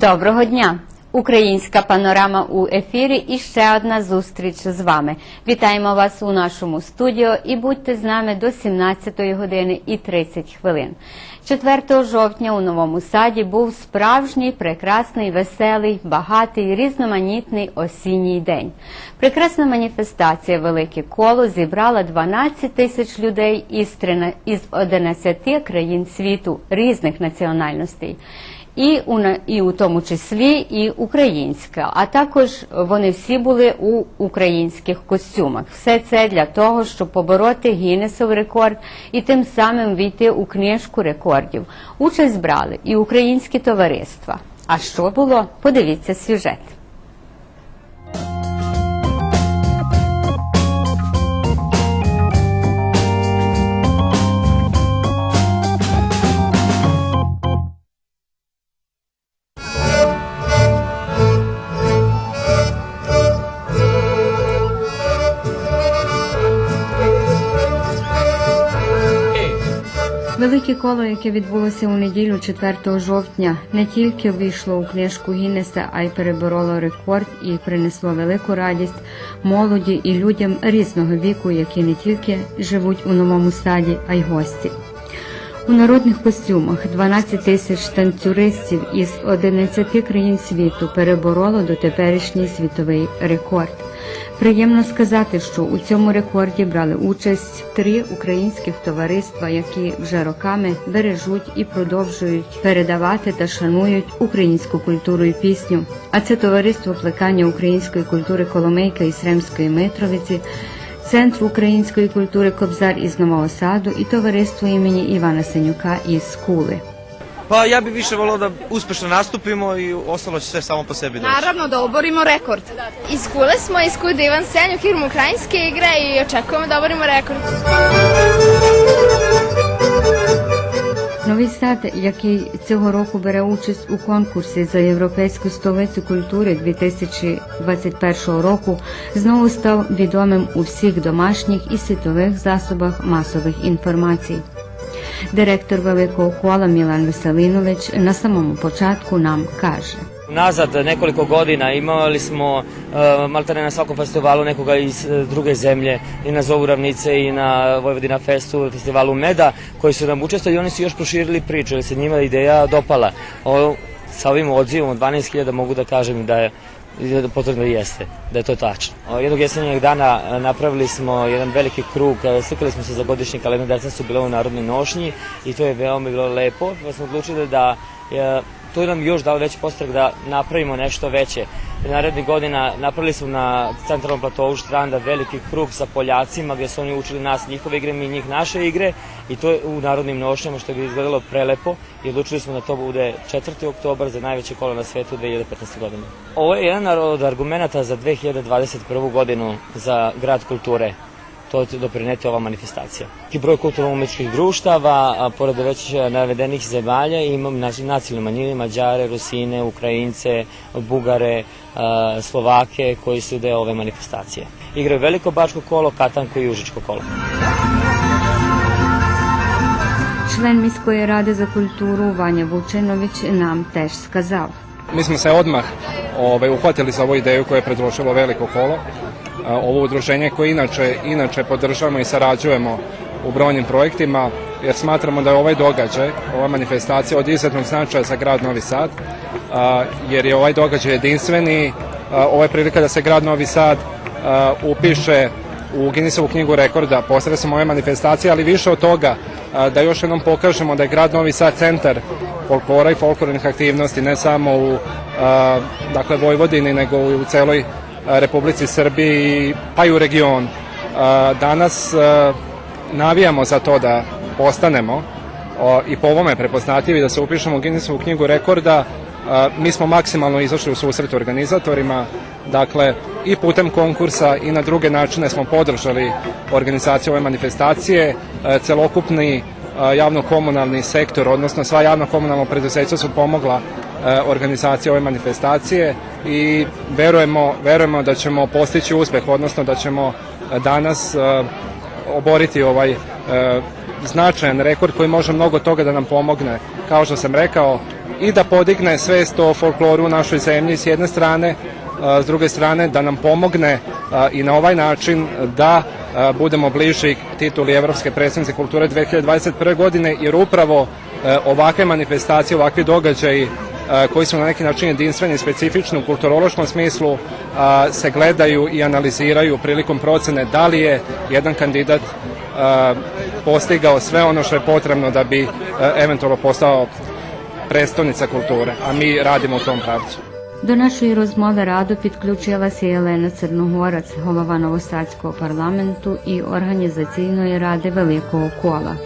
Доброго дня! Українська панорама у ефірі і ще одна зустріч з вами. Вітаємо вас у нашому студіо і будьте з нами до 17 години і 30 хвилин. 4 жовтня у новому саді був справжній, прекрасний, веселий, багатий, різноманітний осінній день. Прекрасна маніфестація Велике коло зібрала 12 тисяч людей із 13 11 країн світу різних національностей і у і у тому числі і українська. А також вони всі були у українських костюмах. Все це для того, щоб побороти Гіннесов рекорд і тим самим війти у книжку рекордів. Участь брали і українські товариства. А що було? Подивіться сюжет. Коло, яке відбулося у неділю 4 жовтня, не тільки вийшло у книжку Гіннеса, а й перебороло рекорд і принесло велику радість молоді і людям різного віку, які не тільки живуть у новому саді, а й гості. У народних костюмах 12 тисяч танцюристів із 11 країн світу перебороло дотеперішній світовий рекорд. Приємно сказати, що у цьому рекорді брали участь три українських товариства, які вже роками бережуть і продовжують передавати та шанують українську культуру і пісню. А це товариство плекання української культури Коломийка із Ремської Митровиці. Центр української культури Кобзар із Нового Саду і товариство імені Івана Сенюка із Кули. Pa ja bi više volao da uspešno nastupimo i ostalo će sve samo po sebi doći. Naravno da oborimo rekord. Iz Kule smo, iz Kude Ivan Senjuk, igramo ukrajinske igre i očekujemo da oborimo rekord. Новий сад, який цього року бере участь у конкурсі за європейську столицю культури 2021 року, знову став відомим у всіх домашніх і світових засобах масових інформацій. Директор Великого кола Мілан Веселинович на самому початку нам каже. Nazad nekoliko godina imali smo e, maltene na svakom festivalu nekoga iz e, druge zemlje i na Zovu Ravnice i na Vojvodina Festu, festivalu Meda koji su nam učestvovali i oni su još proširili priču jer se njima ideja dopala. O, sa ovim odzivom od 12.000 mogu da kažem da je da potvrdo jeste, da je to tačno. Jednog jesenjeg dana e, napravili smo jedan veliki krug, e, slikali smo se za godišnji kalendar, deca su bila u narodnoj nošnji i to je veoma bilo lepo, pa smo odlučili da e, to nam još dao veći postrek da napravimo nešto veće. Narednih godina napravili smo na centralnom platovu Štranda veliki krug sa Poljacima gdje su oni učili nas njihove igre, mi njih naše igre i to je u narodnim nošnjama što bi izgledalo prelepo i odlučili smo da to bude 4. oktobar za najveće kolo na svetu 2015. godine. Ovo je jedan od argumenta za 2021. godinu za grad kulture to će doprineti ova manifestacija. I broj kulturno-umetničkih društava, a pored već navedenih zemalja, imam znači, nacionalne manjine, Mađare, Rusine, Ukrajince, Bugare, a, Slovake, koji su deo ove manifestacije. Igraju veliko bačko kolo, katanko i užičko kolo. Член міської ради за культуру Ваня Вучинович нам теж сказав. Mi smo se odmah ovaj, uhvatili za ovu ideju koju je predložilo Veliko kolo. Ovo udruženje koje inače, inače podržavamo i sarađujemo u brojnim projektima jer smatramo da je ovaj događaj, ova manifestacija od izuzetnog značaja za grad Novi Sad jer je ovaj događaj jedinstveni. Ovo je prilika da se grad Novi Sad upiše u Guinnessovu knjigu rekorda posredstvom ove manifestacije, ali više od toga da još jednom pokažemo da je grad Novi Sad centar folklora i folklornih aktivnosti ne samo u dakle Vojvodini nego i u celoj Republici Srbiji pa i u regionu. Danas navijamo za to da postanemo i po ovome prepoznatljivi da se upišemo u Guinnessovu knjigu rekorda. Mi smo maksimalno izašli u susret organizatorima, dakle i putem konkursa i na druge načine smo podržali organizaciju ove manifestacije. Celokupni javno-komunalni sektor, odnosno sva javno-komunalna preduzeća su pomogla e, organizaciji ove manifestacije i verujemo, verujemo da ćemo postići uspeh, odnosno da ćemo e, danas e, oboriti ovaj značajan rekord koji može mnogo toga da nam pomogne. Kao što sam rekao, i da podigne svest o folkloru u našoj zemlji s jedne strane, s druge strane da nam pomogne i na ovaj način da budemo bliži tituli Evropske predstavnice kulture 2021. godine, jer upravo ovakve manifestacije, ovakvi događaji koji su na neki način jedinstveni i specifični u kulturološkom smislu se gledaju i analiziraju prilikom procene da li je jedan kandidat postigao sve ono što je potrebno da bi eventualno postao predstavnica kulture, a mi radimo u tom pravcu. До нашої розмови раду підключилася Єлена Церногорець, голова Новосадського парламенту і організаційної ради Великого кола.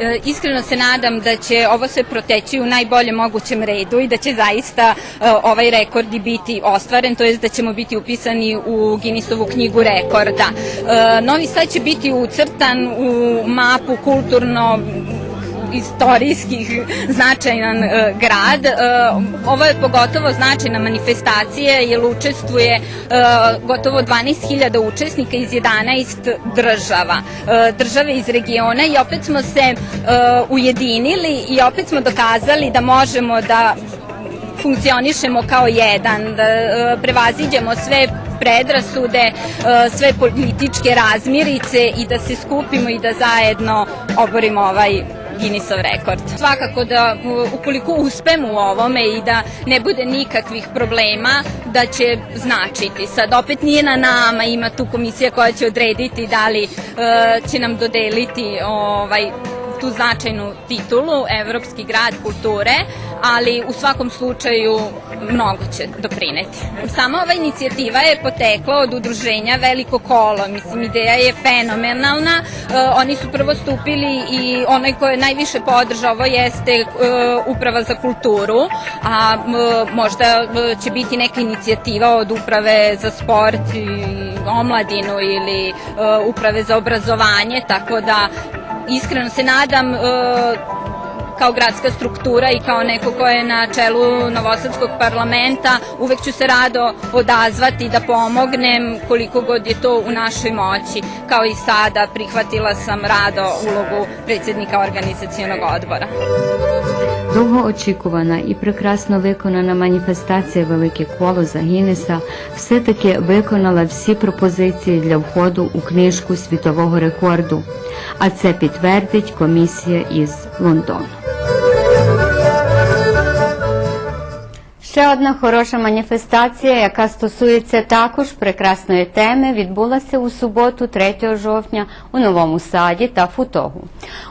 E, Iskreno se nadam da će ovo sve proteći u najboljem mogućem redu i da će zaista e, ovaj rekord i biti ostvaren, to jest da ćemo biti upisani u Guinnessovu knjigu rekorda. E, Novi Sad će biti ucrtan u mapu kulturno istorijskih značajan e, grad. E, ovo je pogotovo značajna manifestacija jer učestvuje e, gotovo 12.000 učesnika iz 11 država. E, države iz regiona i opet smo se e, ujedinili i opet smo dokazali da možemo da funkcionišemo kao jedan, da e, prevaziđemo sve predrasude, e, sve političke razmirice i da se skupimo i da zajedno oborimo ovaj Guinnessov rekord. Svakako da ukoliko uspemo u ovome i da ne bude nikakvih problema, da će značiti. Sad opet nije na nama, ima tu komisija koja će odrediti da li e, će nam dodeliti ovaj tu značajnu titulu Evropski grad kulture, ali u svakom slučaju mnogo će doprineti. Sama ova inicijativa je potekla od udruženja Veliko kolo. Mislim, ideja je fenomenalna. E, oni su prvo stupili i onaj ko je najviše podržao ovo jeste e, Uprava za kulturu, a m, možda e, će biti neka inicijativa od Uprave za sport i omladinu ili e, Uprave za obrazovanje, tako da iskreno se nadam e, kao gradska struktura i kao neko ko je na čelu Novosadskog parlamenta uvek ću se rado odazvati da pomognem koliko god je to u našoj moći. Kao i sada prihvatila sam rado ulogu predsjednika organizacijonog odbora. Довгоочікувана і прекрасно виконана маніфестація Велике коло за Гіннеса все-таки виконала всі пропозиції для входу у книжку світового рекорду, а це підтвердить комісія із Ngôn Ще одна хороша маніфестація, яка стосується також прекрасної теми, відбулася у суботу, 3 жовтня, у Новому Саді та Футогу.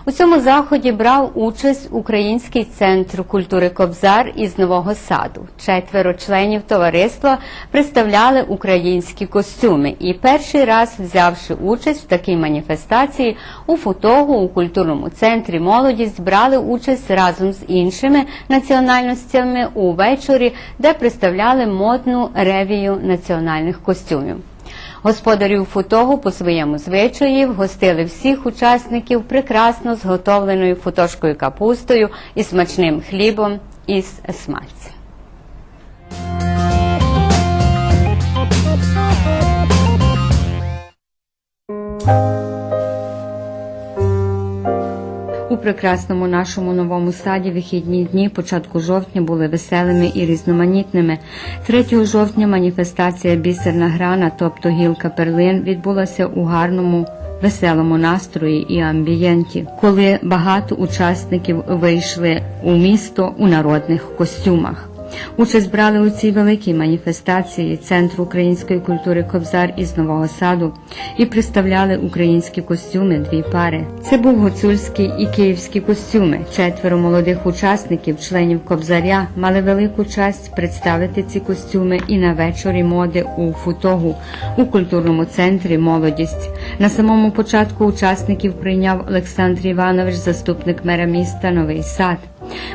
У цьому заході брав участь Український центр культури Кобзар із Нового Саду. Четверо членів товариства представляли українські костюми і перший раз, взявши участь в такій маніфестації, у Футогу у культурному центрі молодість брали участь разом з іншими національностями у вечорі, де представляли модну ревію національних костюмів. Господарів футогу по своєму звичаї вгостили всіх учасників прекрасно зготовленою футошкою капустою і смачним хлібом із смальцем. У прекрасному нашому новому саді вихідні дні початку жовтня були веселими і різноманітними. 3 жовтня маніфестація Бісерна грана, тобто гілка перлин, відбулася у гарному. Веселому настрої і амбієнті, коли багато учасників вийшли у місто у народних костюмах. Участь брали у цій великій маніфестації Центру української культури Кобзар із Нового Саду і представляли українські костюми дві пари. Це був гуцульський і київські костюми. Четверо молодих учасників, членів Кобзаря, мали велику честь представити ці костюми і на вечорі моди у Футогу у культурному центрі Молодість. На самому початку учасників прийняв Олександр Іванович, заступник мера міста Новий Сад.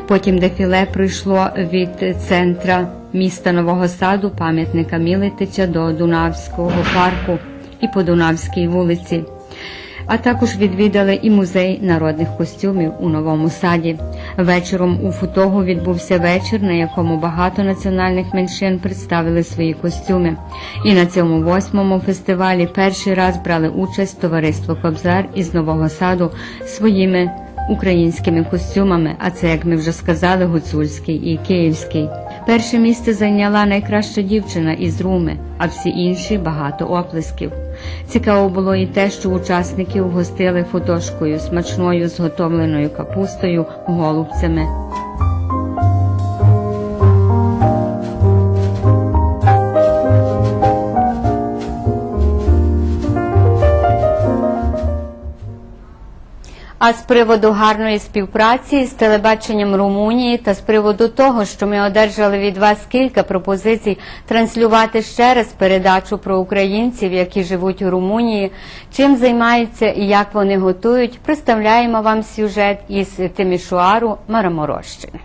Потім дефіле пройшло від центра міста Нового Саду, пам'ятника Мілетича до Дунавського парку і по Дунавській вулиці. А також відвідали і музей народних костюмів у Новому Саді. Вечором у Футогу відбувся вечір, на якому багато національних меншин представили свої костюми. І на цьому восьмому фестивалі перший раз брали участь товариство Кобзар із Нового Саду своїми українськими костюмами, а це, як ми вже сказали, гуцульський і київський. Перше місце зайняла найкраща дівчина із Руми, а всі інші багато оплесків. Цікаво було і те, що учасників гостили фотошкою смачною зготовленою капустою, голубцями. А з приводу гарної співпраці з телебаченням Румунії та з приводу того, що ми одержали від вас кілька пропозицій транслювати ще раз передачу про українців, які живуть у Румунії, чим займаються і як вони готують, представляємо вам сюжет із Тимішуару Мараморощини.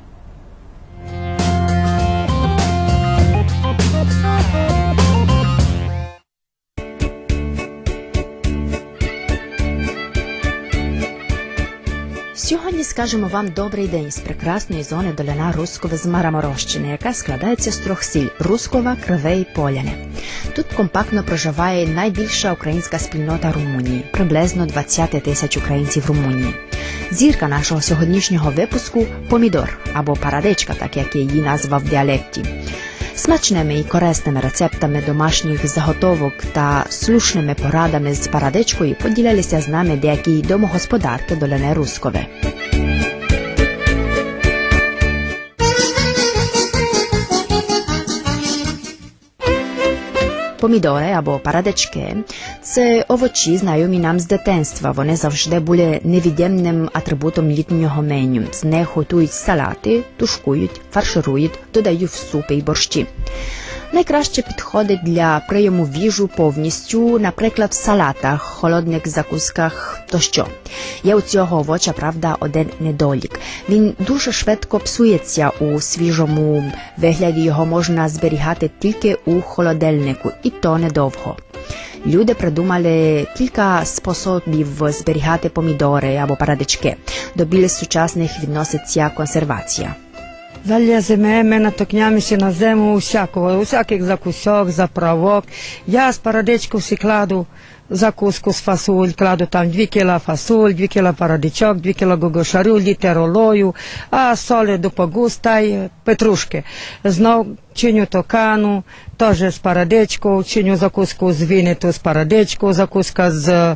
Сьогодні скажемо вам добрий день з прекрасної зони доляна Рускове з Мараморощини, яка складається з трьох сіл Рускова, Криве і Поляне. Тут компактно проживає найбільша українська спільнота Румунії, приблизно 20 тисяч українців Румунії. Зірка нашого сьогоднішнього випуску помідор або парадичка, так як її назва в діалекті. Смачними і корисними рецептами домашніх заготовок та слушними порадами з парадичкою поділялися з нами деякі домогосподарки доляне Рускове. Помідори або парадачки це овочі, знайомі нам з дитинства. Вони завжди були невід'ємним атрибутом літнього меню. З них готують салати, тушкують, фарширують, додають в супи й борщі. Найкраще підходить для прийому в їжу повністю, наприклад, в салатах, холодних закусках тощо. Є у цього овоча, правда, один недолік. Він дуже швидко псується у свіжому вигляді. Його можна зберігати тільки у холодильнику, і то недовго. Люди придумали кілька способів зберігати помідори або парадички. До більш сучасних відноситься консервація. Заліземо ми натокнямося на зиму усякого, усяких закусок, заправок. Я з парадичку всі кладу закуску з фасоль, кладу там 2 кіла фасоль, 2 кіла парадичок, 2 кіла гогошарю, літер олою, а солі до погуста й петрушки. Знов чиню токану, теж з парадичку, чиню закуску з віниту з парадичку, закуска з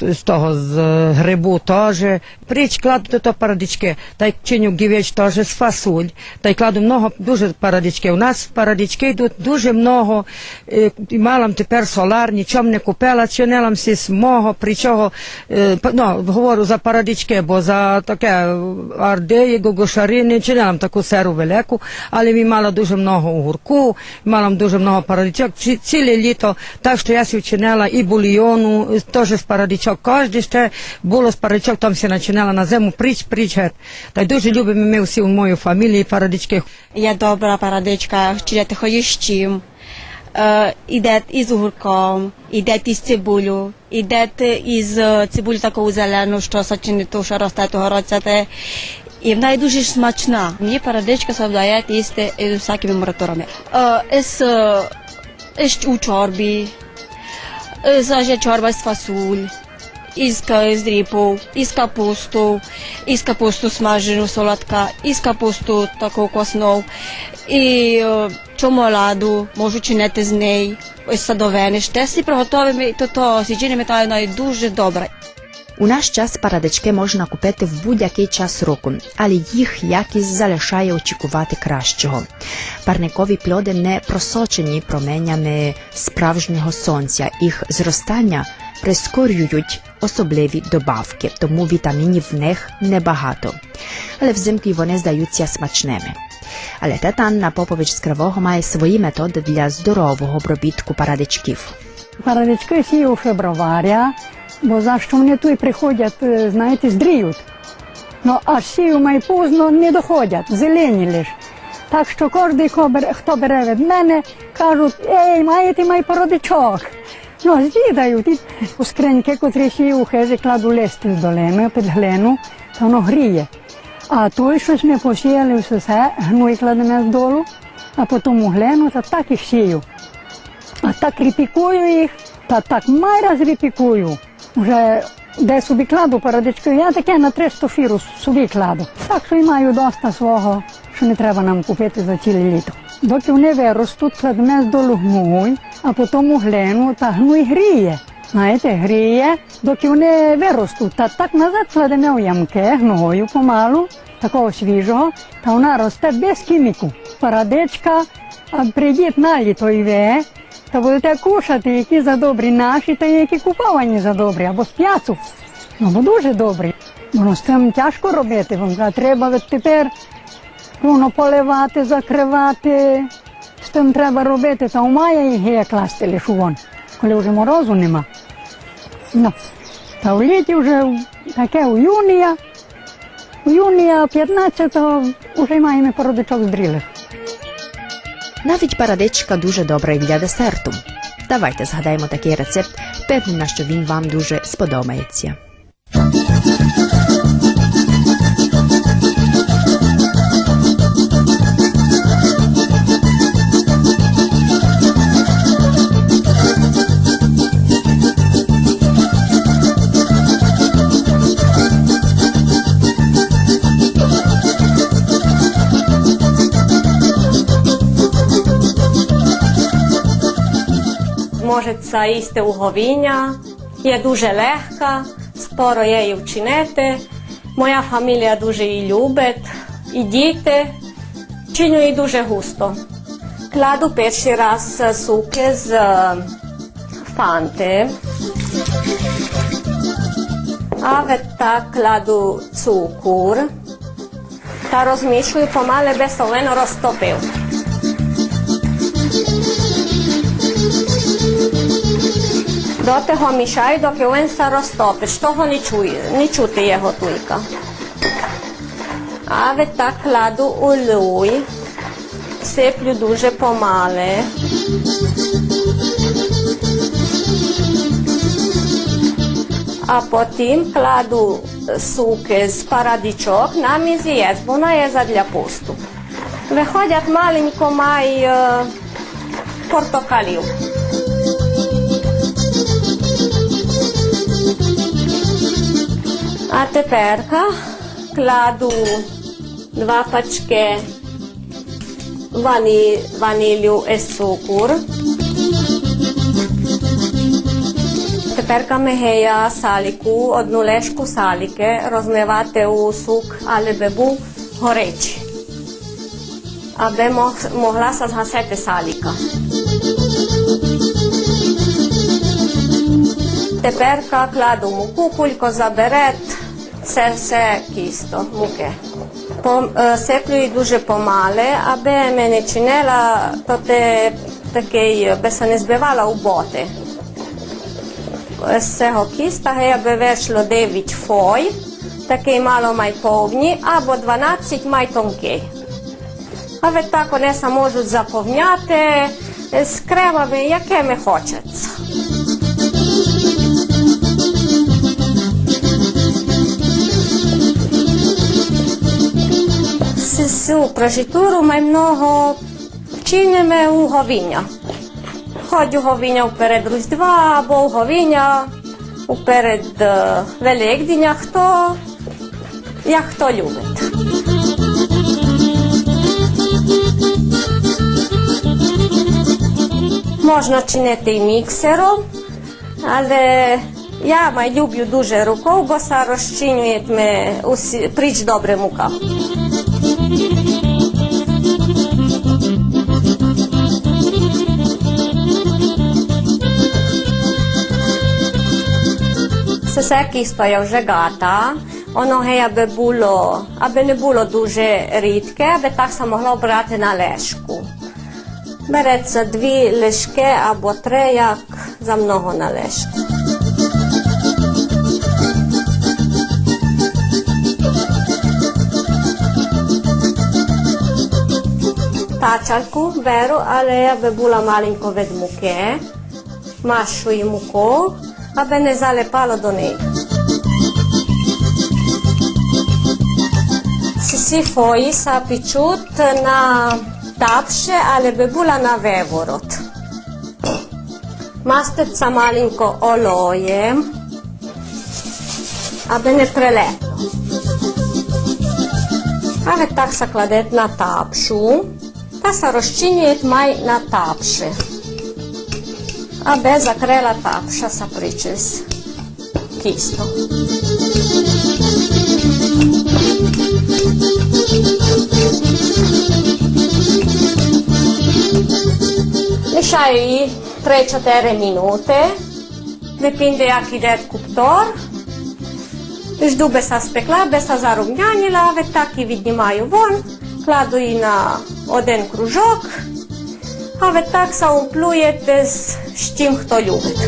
з того з грибу теж. Пріч кладу до того парадички, та й чиню гівеч теж з фасоль, та й кладу много, дуже парадички. У нас парадички йдуть дуже много, е, і малам тепер солар, нічом не купила, чинилам сі з мого, при чого, е, ну, говорю за парадички, бо за таке ардеї, гогошари, не чинилам таку серу велику, але ми мала дуже много огурку, мала дуже много парадичок, ці, ціле літо, так що я си вчинила і бульйону, е, теж з парадичок, кожен ще було з парадичок, там се начинала на зиму, пріч, гет. Та й дуже любимо ми всі в моїй фамілії парадички. Є добра парадичка, вчиняти хоїщим, е, іде із огурком, іде із цибулю, іде із цибулю таку зелену, що сочини ту, що росте того роцяте. І вона дуже смачна. Мені парадичка завдає їсти із всякими мораторами. Е, із, із у чорбі, із чорба з фасуль, із, ріпу, із капусту, із капусту смажену солодка, із капусту таку косну, і чомоладу можу чинити з неї, ось садовини. Те си приготовимо, то, то сіджинами метаю дуже добре. У наш час парадички можна купити в будь-який час року, але їх якість залишає очікувати кращого. Парникові плоди не просочені променями справжнього сонця. Їх зростання прискорюють особливі добавки, тому вітамінів в них небагато. Але взимки вони здаються смачними. Але тета Анна Попович з Кривого має свої методи для здорового обробітку парадичків. Парадички сію февроваря, бо за що вони тут приходять, е, знаєте, здріють. Ну, аж сію май поздно не доходять, зелені лиш. Так що кожен, хто бере, від мене, кажуть, ей, маєте май породичок. Ну, звідають. І у скриньки, котрі сію хижі кладу листи з долеми під глину, то воно гріє. А той, щось ми посіяли все, гной кладемо з долу, а потім у глину, то так і сію. А так ріпікую їх, та так май раз ріпікую. Вже де собі кладу парадички, я таке на 300 фіру собі кладу. Так що і маю доста свого, що не треба нам купити за ціле літо. Доки вони виростуть, кладемо здолу гной, а потім глину та гной гріє. Знаєте, гріє, доки вони виростуть. Та так назад кладемо в ямки гною помалу, такого свіжого, та вона росте без хіміку. Парадичка, а прийдіть на літо і ви, та будете кушати, які за добрі наші, та які куповані за добрі, або з п'яцу. Ну, бо дуже добрі. Воно з тим тяжко робити, вам треба тепер воно поливати, закривати. З тим треба робити, та у має їх є класти лише вон, коли вже морозу нема. Ну, та в літі вже таке у юнія, у юнія 15-го вже маємо породичок здрілих. Навіть парадичка дуже добра і для десерту. Давайте згадаємо такий рецепт, певна, що він вам дуже сподобається. Можеться їсти уговіння, є дуже легка, скоро є її вчинити. Моя фамілія дуже її любить, і діти. Чиню її дуже густо. Кладу перший раз суки з фанти. А так кладу цукор та розмішую помале без солено розтопив. До того мішаю, доки він се розтопить. Того не чує, не чути його тільки. А від так кладу олій, сиплю дуже помале. А потім кладу суки з парадичок на мізієць, вона є задля пусту. Виходять маленько май е, портокалів. А тепер кладу два пачки вані, ванілю і цукор. Тепер мегея саліку, одну лешку саліки розмивати у сук, але би був горячий. Аби мог- могла згасити саліка. Тепер кладу муку, кулько забере, це все кісто, муки. Е, сиплю її дуже помале, аби мене чинила, то те, такий, би се не збивала у боти. З цього кіста аби вийшло 9 фой, такий мало май повні, або 12 май тонкий. А ви так вони можуть заповняти з кремами, якими хочеться. Цю прожитуру май много чинимо у говіння. Хоч у говіння вперед Різдва або у говіння вперед е, Великдня, хто як хто любить. Можна чинити і міксером, але я май люблю дуже рукою, бо розчинює пріч добре мука. Все кісто я вже гата. Воно гей, аби було, аби не було дуже рідке, аби так се могло брати на лешку. Береться дві лишки або три, як за много на лешку. Тачалку беру, але аби була маленько від муки. Машу муку, аби не залипало до неї. Всі фої са печуть на тапше, але би була на виворот. Маститься маленько олоєм. аби не прилепло. А ви так закладете на тапшу та се розчинює май на тапші. Аби закрила тапша са причес кісто. Лишаю її 3-4 минути. Depinde jak іде куптор. Жду би са спекла, би са зарум'яніла, ви так і віднімаю вон, кладу її на один кружок, а ви так са умплюєте з, чим хто любить.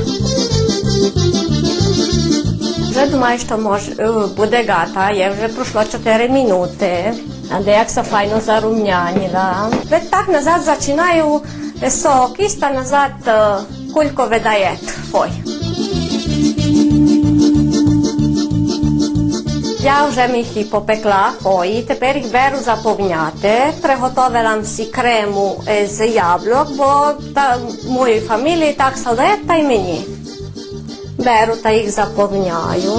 Вже думаю, що мож, е, буде гата, я вже пройшло 4 минути. А як все файно зарум'яніла. Ви так назад починаю сок, іста назад кулько видає фой. Я вже їх і попекла, ой, тепер їх беру заповняти. Приготувала всі крему з яблук, бо та, моїй фамілії так соле, та й мені. Беру та їх заповняю.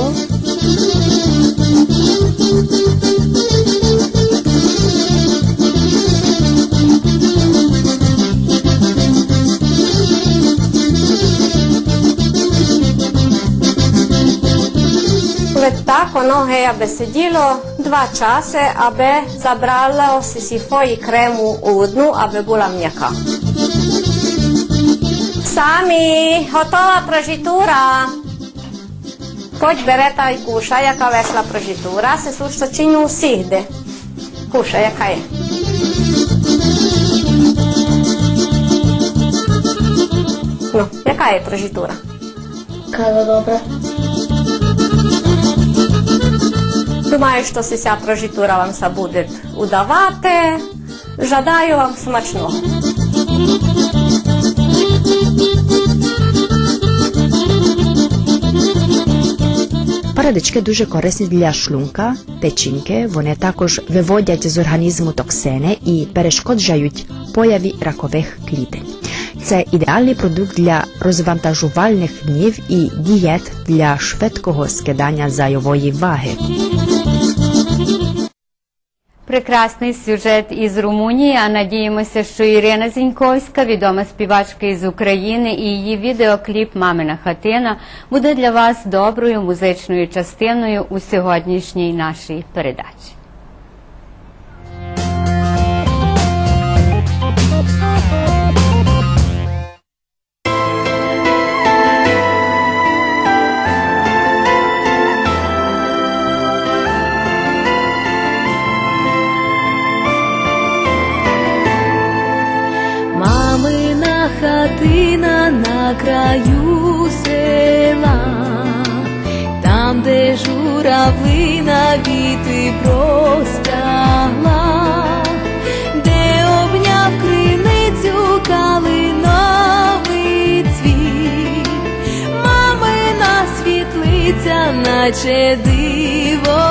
Ви так воно гей, аби сиділо два часи, аби забрало си си фої крему у одну, аби була м'яка. Самі, готова прожитура. Хоч бере та й куша, яка вийшла прожитура, се сушто чиню усігде. Куша, яка є. Ну, яка Думаю, що ця прожитура вам се буде удавати. Жадаю вам смачного. Парадички дуже корисні для шлунка, печінки. Вони також виводять з організму токсини і перешкоджають появі ракових клітин. Це ідеальний продукт для розвантажувальних днів і дієт для швидкого скидання зайвої ваги. Прекрасний сюжет із Румунії. А надіємося, що Ірина Зіньковська, відома співачка із України, і її відеокліп Мамина хатина буде для вас доброю музичною частиною у сьогоднішній нашій передачі. Мамина на краю села, там, де журавлина віти простягла, де обняв криницю калиновий цвіт, мамина світлиця, наче диво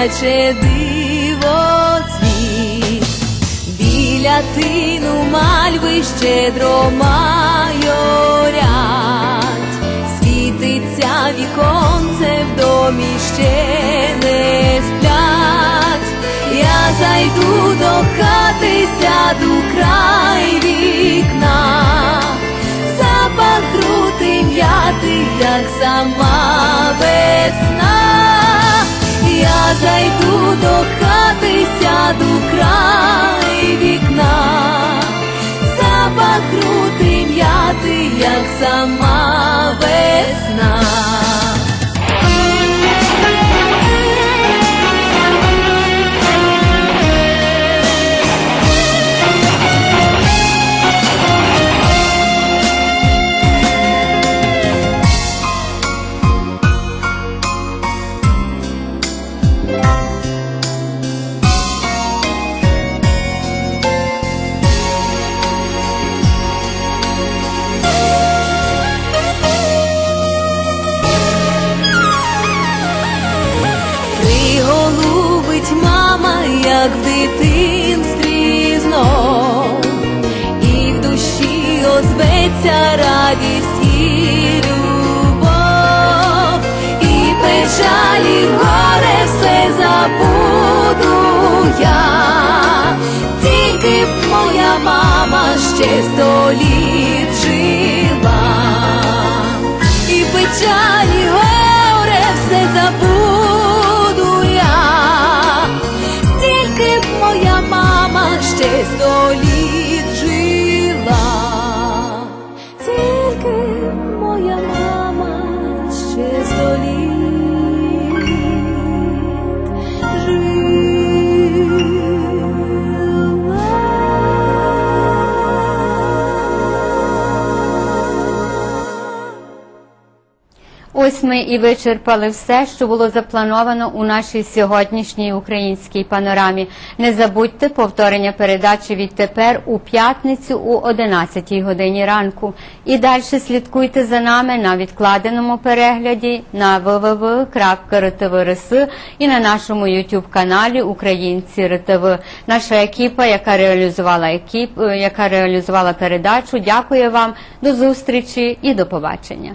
наче диво цвіт, біля тину мальви щедро майорять, світиться віконце в домі ще не сплять. Я зайду до хати, сяду край вікна, запах крути м'яти, як сама весна. Зайду до хати, сяду край вікна, запах крути м'яти, як сама весна. як в дитинстві знов, і в душі озветься радість і любов, і печалі горе все забуду я, тільки б моя мама ще сто жила, і печалі. Ось ми і вичерпали все, що було заплановано у нашій сьогоднішній українській панорамі. Не забудьте повторення передачі відтепер у п'ятницю у 11 годині ранку. І далі слідкуйте за нами на відкладеному перегляді на www.rtv.rs і на нашому YouTube каналі Українці РТВ. Наша екіпа, яка реалізувала екіп, е, яка реалізувала передачу. Дякую вам. До зустрічі і до побачення.